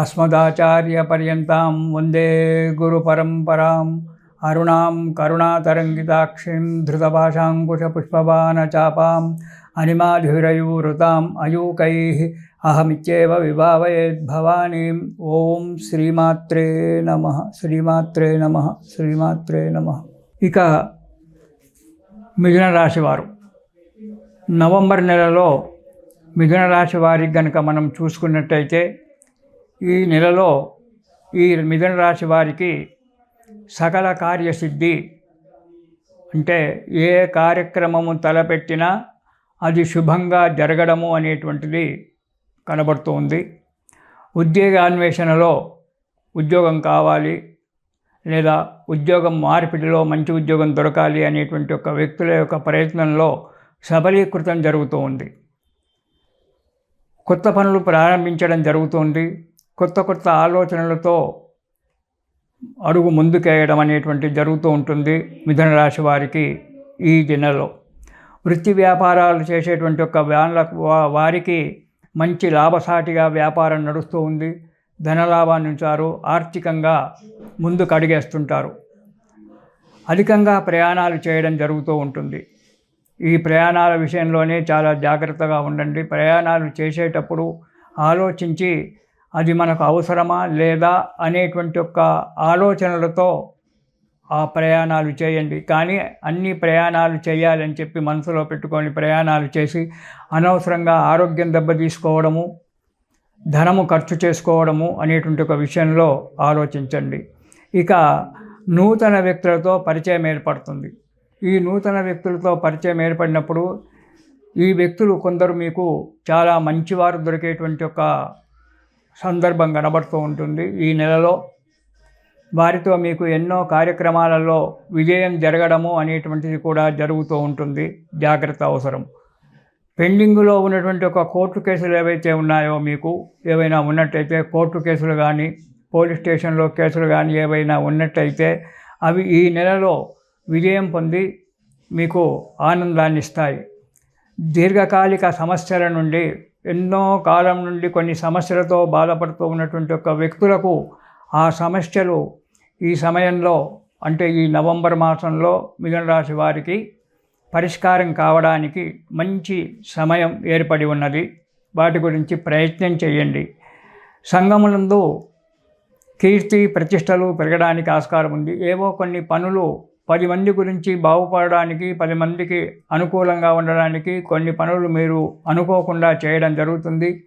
అస్మదాచార్యపర్యంతాం వందే గురుపరంపరాం అరుణాం కరుణాతరంగితాక్షిం ధృతపాశాంకుశపుష్పబాణచాపాం అనిమాధురయూరుతాం అయూకై అహమిత్యేవ విభావయేద్భవానీం ఓం శ్రీమాత్రే నమ శ్రీమాత్రే నమ శ్రీమాత్రే నమ ఇక మిథున రాశివారు నవంబర్ నెలలో మిథున రాశి వారికి గనక మనం చూసుకున్నట్టయితే ఈ నెలలో ఈ మిథున రాశి వారికి సకల కార్యసిద్ధి అంటే ఏ కార్యక్రమము తలపెట్టినా అది శుభంగా జరగడము అనేటువంటిది కనబడుతుంది ఉద్యోగాన్వేషణలో ఉద్యోగం కావాలి లేదా ఉద్యోగం మార్పిడిలో మంచి ఉద్యోగం దొరకాలి అనేటువంటి ఒక వ్యక్తుల యొక్క ప్రయత్నంలో సబలీకృతం జరుగుతూ ఉంది. కొత్త పనులు ప్రారంభించడం జరుగుతుంది కొత్త కొత్త ఆలోచనలతో అడుగు ముందుకేయడం అనేటువంటి జరుగుతూ ఉంటుంది మిథున రాశి వారికి ఈ దినలో. వృత్తి వ్యాపారాలు చేసేటువంటి ఒక వ్యాన్ల వారికి మంచి లాభసాటిగా వ్యాపారం నడుస్తూ ఉంది. ధనలాభాన్ని ఉంచారు. ఆర్థికంగా ముందుకు అడిగేస్తుంటారు. అధికంగా ప్రయాణాలు చేయడం జరుగుతూ ఉంటుంది. ఈ ప్రయాణాల విషయంలోనే చాలా జాగ్రత్తగా ఉండండి. ప్రయాణాలు చేసేటప్పుడు ఆలోచించి అది మనకు అవసరమా లేదా అనేటువంటి ఒక ఆలోచనలతో ఆ ప్రయాణాలు చేయండి. కానీ అన్ని ప్రయాణాలు చేయాలని చెప్పి మనసులో పెట్టుకొని ప్రయాణాలు చేసి అనవసరంగా ఆరోగ్యం దెబ్బతీసుకోవడము ధనము ఖర్చు చేసుకోవడము అనేటువంటి ఒక విషయంలో ఆలోచించండి. ఇక నూతన వ్యక్తులతో పరిచయం ఏర్పడుతుంది. ఈ నూతన వ్యక్తులతో పరిచయం ఏర్పడినప్పుడు ఈ వ్యక్తులు కొందరు మీకు చాలా మంచివారు దొరికేటువంటి ఒక సందర్భం కనబడుతూ ఉంటుంది. ఈ నెలలో వారితో మీకు ఎన్నో కార్యక్రమాలలో విజయం జరగడము అనేటువంటిది కూడా జరుగుతూ ఉంటుంది. జాగ్రత్త అవసరం. పెండింగ్లో ఉన్నటువంటి ఒక కోర్టు కేసులు ఏవైతే ఉన్నాయో మీకు ఏవైనా ఉన్నట్టయితే కోర్టు కేసులు కానీ పోలీస్ స్టేషన్లో కేసులు కానీ ఏవైనా ఉన్నట్టయితే అవి ఈ నెలలో విజయం పొంది మీకు ఆనందాన్ని ఇస్తాయి. దీర్ఘకాలిక సమస్యల నుండి ఎన్నో కాలం నుండి కొన్ని సమస్యలతో బాధపడుతూ ఉన్నటువంటి ఒక వ్యక్తులకు ఆ సమస్యలు ఈ సమయంలో అంటే ఈ నవంబర్ మాసంలో మిథున రాశి వారికి పరిష్కారం కావడానికి మంచి సమయం ఏర్పడి ఉన్నది. వాటి గురించి ప్రయత్నం చేయండి. సంగములందు కీర్తి ప్రతిష్టలు పెరగడానికి ఆస్కారం ఉంది. ఏవో కొన్ని పనులు పది మంది గురించి బాగుపడడానికి పది మందికి అనుకూలంగా ఉండడానికి కొన్ని పనులు మీరు అనుకోకుండా చేయడం జరుగుతుంది.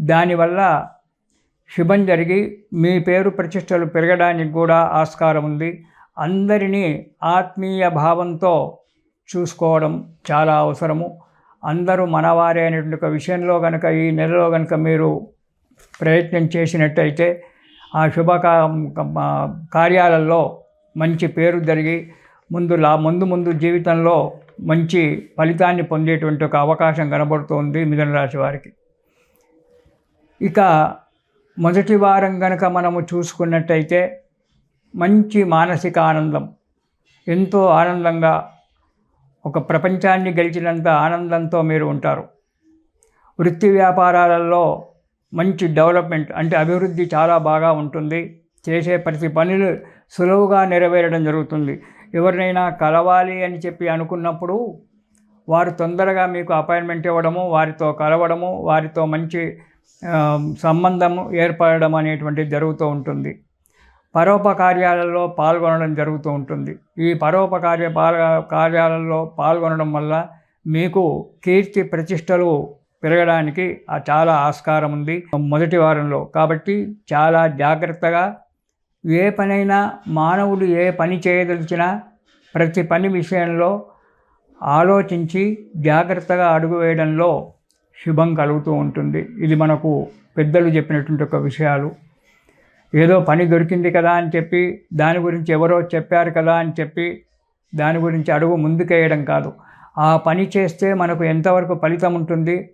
దానివల్ల శుభం జరిగి మీ పేరు ప్రతిష్టలు పెరగడానికి కూడా ఆస్కారం ఉంది. అందరినీ ఆత్మీయ భావంతో చూసుకోవడం చాలా అవసరము. అందరూ మనవారే అనేటువంటి ఒక విషయంలో కనుక ఈ నెలలో కనుక మీరు ప్రయత్నం చేసినట్టయితే ఆ శుభ కార్యాలలో మంచి పేరు జరిగి ముందు లా ముందు ముందు జీవితంలో మంచి ఫలితాన్ని పొందేటువంటి ఒక అవకాశం కనబడుతోంది మిథున రాశి వారికి. ఇక మొదటి వారం కనుక మనము చూసుకున్నట్టయితే మంచి మానసిక ఆనందం ఎంతో ఆనందంగా ఒక ప్రపంచాన్ని గెలిచినంత ఆనందంతో మీరు ఉంటారు. వృత్తి వ్యాపారాలలో మంచి డెవలప్మెంట్ అంటే అభివృద్ధి చాలా బాగా ఉంటుంది. చేసే ప్రతి పనులు సులువుగా నెరవేరడం జరుగుతుంది. ఎవరినైనా కలవాలి అని చెప్పి అనుకున్నప్పుడు వారు తొందరగా మీకు అపాయింట్మెంట్ ఇవ్వడము వారితో కలవడము వారితో మంచి సంబంధము ఏర్పడడం అనేటువంటిది జరుగుతూ ఉంటుంది. పరోపకార్యాలలో పాల్గొనడం జరుగుతూ ఉంటుంది. ఈ పరోపకార్య కార్యాలలో పాల్గొనడం వల్ల మీకు కీర్తి ప్రతిష్టలు పెరగడానికి చాలా ఆస్కారం ఉంది. మొదటి వారంలో. కాబట్టి చాలా జాగ్రత్తగా ఏ పనైనా మానవుడు ఏ పని చేయదలిచినా ప్రతి పని విషయంలో ఆలోచించి జాగ్రత్తగా అడుగు వేయడంలో శుభం కలుగుతూ ఉంటుంది. ఇది మనకు పెద్దలు చెప్పినటువంటి ఒక విషయాలు. ఏదో పని దొరికింది కదా అని చెప్పి దాని గురించి ఎవరో చెప్పారు కదా అని చెప్పి దాని గురించి అడుగు ముందుకేయడం కాదు. ఆ పని చేస్తే మనకు ఎంతవరకు ఫలితం ఉంటుంది?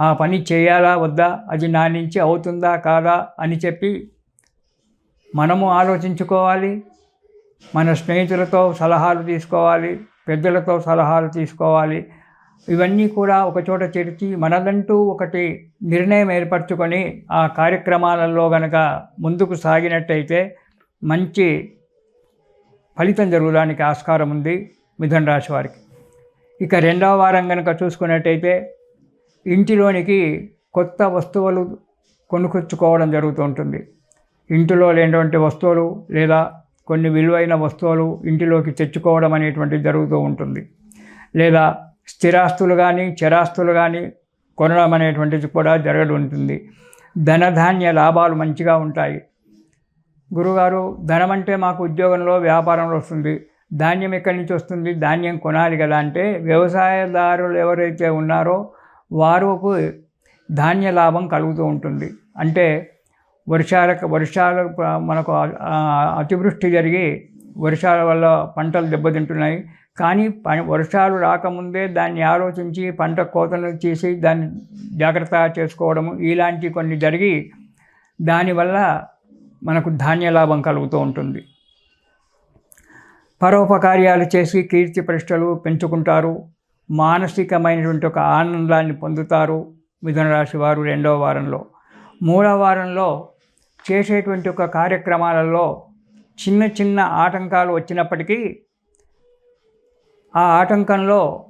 ఆ పని చేయాలా వద్దా? అది నా నుంచి అవుతుందా కాదా? అని చెప్పి మనము ఆలోచించుకోవాలి. మన స్నేహితులతో సలహాలు తీసుకోవాలి. పెద్దలతో సలహాలు తీసుకోవాలి. ఇవన్నీ కూడా ఒకచోట చేర్చి మనదంటూ ఒకటి నిర్ణయం ఏర్పరచుకొని ఆ కార్యక్రమాలలో గనక ముందుకు సాగినట్టయితే మంచి ఫలితం జరగడానికి ఆస్కారం ఉంది మిథున రాశి వారికి. ఇక రెండవ వారం కనుక చూసుకున్నట్టయితే ఇంటిలోనికి కొత్త వస్తువులు కొనుకొచ్చుకోవడం జరుగుతూ ఉంటుంది. ఇంటిలో లేనటువంటి వస్తువులు లేదా కొన్ని విలువైన వస్తువులు ఇంటిలోకి తెచ్చుకోవడం అనేటువంటిది జరుగుతూ ఉంటుంది. లేదా స్థిరాస్తులు కానీ చరాస్తులు కానీ కొనడం అనేటువంటిది కూడా జరగడం ఉంటుంది. ధనధాన్య లాభాలు మంచిగా ఉంటాయి. గురుగారు ధనం అంటే మాకు ఉద్యోగంలో వ్యాపారంలో వస్తుంది. ధాన్యం ఎక్కడి నుంచి వస్తుంది? ధాన్యం కొనాలి కదా అంటే వ్యవసాయదారులు ఎవరైతే ఉన్నారో వారికి ధాన్య లాభం కలుగుతూ ఉంటుంది. అంటే వర్షాలకు వర్షాలు మనకు అతివృష్టి జరిగి వర్షాల వల్ల పంటలు దెబ్బతింటున్నాయి. కానీ వర్షాలు రాకముందే దాన్ని ఆలోచించి పంట కోతలు చేసి దాన్ని జాగ్రత్త చేసుకోవడము ఇలాంటి కొన్ని జరిగి దానివల్ల మనకు ధాన్య లాభం కలుగుతూ ఉంటుంది. పరోపకార్యాలు చేసి కీర్తి ప్రతిష్టలు పెంచుకుంటారు. మానసికమైనటువంటి ఒక ఆనందాన్ని పొందుతారు మిథున రాశి వారు రెండవ వారంలో. మూడవ వారంలో చేసేటువంటి ఒక కార్యక్రమాలలో చిన్న చిన్న ఆటంకాలు వచ్చినప్పటికీ ఆ ఆటంకంలో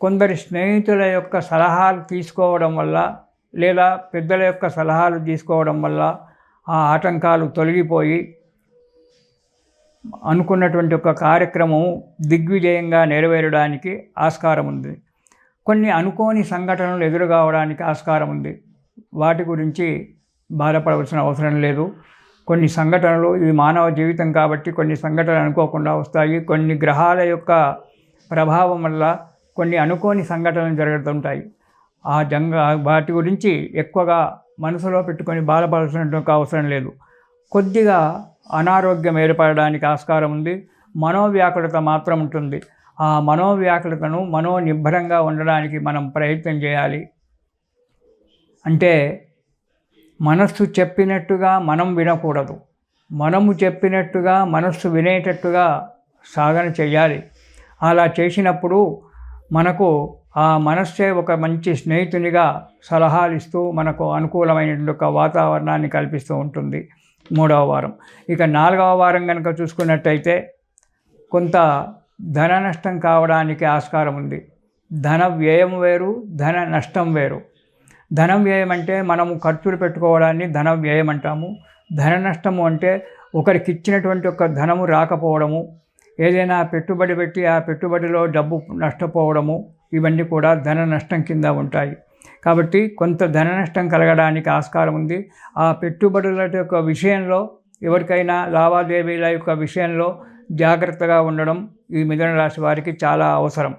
కొందరి స్నేహితుల యొక్క సలహాలు తీసుకోవడం వల్ల లేదా పెద్దల యొక్క సలహాలు తీసుకోవడం వల్ల ఆ ఆటంకాలు తొలగిపోయి అనుకున్నటువంటి ఒక కార్యక్రమం దిగ్విజయంగా నెరవేరడానికి ఆస్కారం ఉంది. కొన్ని అనుకోని సంఘటనలు ఎదురుకావడానికి ఆస్కారం ఉంది. వాటి గురించి బాధపడవలసిన అవసరం లేదు. కొన్ని సంఘటనలు ఇది మానవ జీవితం కాబట్టి కొన్ని సంఘటనలు అనుకోకుండా వస్తాయి. కొన్ని గ్రహాల యొక్క ప్రభావం వల్ల కొన్ని అనుకోని సంఘటనలు జరుగుతుంటాయి. ఆ జంగ వాటి గురించి ఎక్కువగా మనసులో పెట్టుకొని బాధపడాల్సిన అవసరం లేదు. కొద్దిగా అనారోగ్యం ఏర్పడడానికి ఆస్కారం ఉంది. మనోవ్యాకులత మాత్రం ఉంటుంది. ఆ మనోవ్యాకులతను మనోనిబ్బరంగా ఉండడానికి మనం ప్రయత్నం చేయాలి. అంటే మనస్సు చెప్పినట్టుగా మనం వినకూడదు. మనము చెప్పినట్టుగా మనస్సు వినేటట్టుగా సాధన చేయాలి. అలా చేసినప్పుడు మనకు ఆ మనస్సే ఒక మంచి స్నేహితునిగా సలహాలు ఇస్తూ మనకు అనుకూలమైన ఒక వాతావరణాన్ని కల్పిస్తూ ఉంటుంది మూడవ వారం. ఇక నాలుగవ వారం కనుక చూసుకున్నట్టయితే కొంత ధన నష్టం కావడానికి ఆస్కారం ఉంది. ధన వ్యయం వేరు ధన నష్టం వేరు. ధనం వ్యయం అంటే మనము ఖర్చులు పెట్టుకోవడాన్ని ధన వ్యయం అంటాము. ధన నష్టము అంటే ఒకరికి ఇచ్చినటువంటి ఒక ధనము రాకపోవడము ఏదైనా పెట్టుబడి పెట్టి ఆ పెట్టుబడిలో డబ్బు నష్టపోవడము ఇవన్నీ కూడా ధన నష్టం కింద ఉంటాయి. కాబట్టి కొంత ధన నష్టం కలగడానికి ఆస్కారం ఉంది. ఆ పెట్టుబడుల యొక్క విషయంలో ఎవరికైనా లావాదేవీల యొక్క విషయంలో జాగ్రత్తగా ఉండడం ఈ మిథున రాశి వారికి చాలా అవసరం.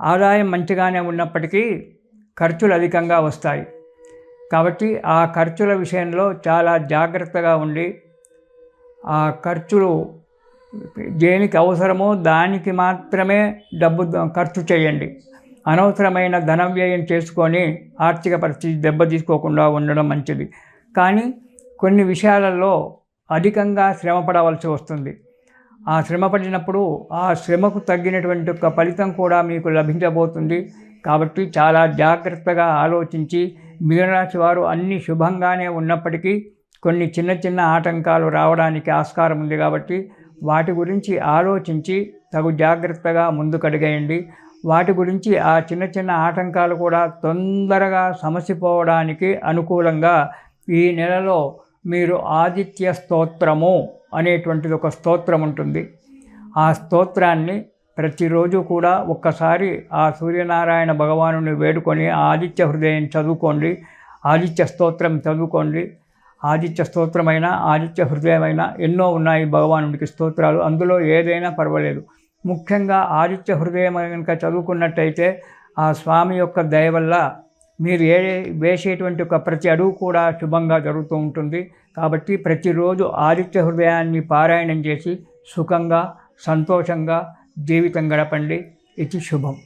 ఆదాయం మంచిగానే ఉన్నప్పటికీ ఖర్చులు అధికంగా వస్తాయి. కాబట్టి ఆ ఖర్చుల విషయంలో చాలా జాగ్రత్తగా ఉండి ఆ ఖర్చులు దేనికి అవసరమో దానికి మాత్రమే డబ్బు ఖర్చు చేయండి. అనవసరమైన ధన వ్యయం చేసుకొని ఆర్థిక పరిస్థితి దెబ్బతీసుకోకుండా ఉండడం మంచిది. కానీ కొన్ని విషయాలలో అధికంగా శ్రమపడవలసి వస్తుంది. ఆ శ్రమ పడినప్పుడు ఆ శ్రమకు తగ్గినటువంటి ఒక ఫలితం కూడా మీకు లభించబోతుంది. కాబట్టి చాలా జాగ్రత్తగా ఆలోచించి మీనరాశి వారు అన్ని శుభంగానే ఉన్నప్పటికీ కొన్ని చిన్న చిన్న ఆటంకాలు రావడానికి ఆస్కారం ఉంది కాబట్టి వాటి గురించి ఆలోచించి తగు జాగ్రత్తగా ముందుకడిగేయండి వాటి గురించి ఆ చిన్న చిన్న ఆటంకాలు కూడా తొందరగా సమసిపోవడానికి అనుకూలంగా ఈ నెలలో మీరు ఆదిత్య స్తోత్రము అనేటువంటిది ఒక స్తోత్రం ఉంటుంది. ఆ స్తోత్రాన్ని ప్రతిరోజు కూడా ఒక్కసారి ఆ సూర్యనారాయణ భగవాను వేడుకొని ఆదిత్య హృదయం చదువుకోండి. ఆదిత్య స్తోత్రం చదువుకోండి. ఆదిత్య స్తోత్రమైన ఆదిత్య హృదయమైన ఎన్నో ఉన్నాయి భగవానుడికి స్తోత్రాలు. అందులో ఏదైనా పర్వాలేదు. ముఖ్యంగా ఆదిత్య హృదయం కనుక చదువుకున్నట్టయితే ఆ స్వామి యొక్క దయ వల్ల మీరు ఏ వేసేటువంటి ఒక ప్రతి అడుగు కూడా శుభంగా జరుగుతూ ఉంటుంది. కాబట్టి ప్రతిరోజు ఆదిత్య హృదయాన్ని పారాయణం చేసి సుఖంగా సంతోషంగా జీవితం గడపండి ఇది శుభం.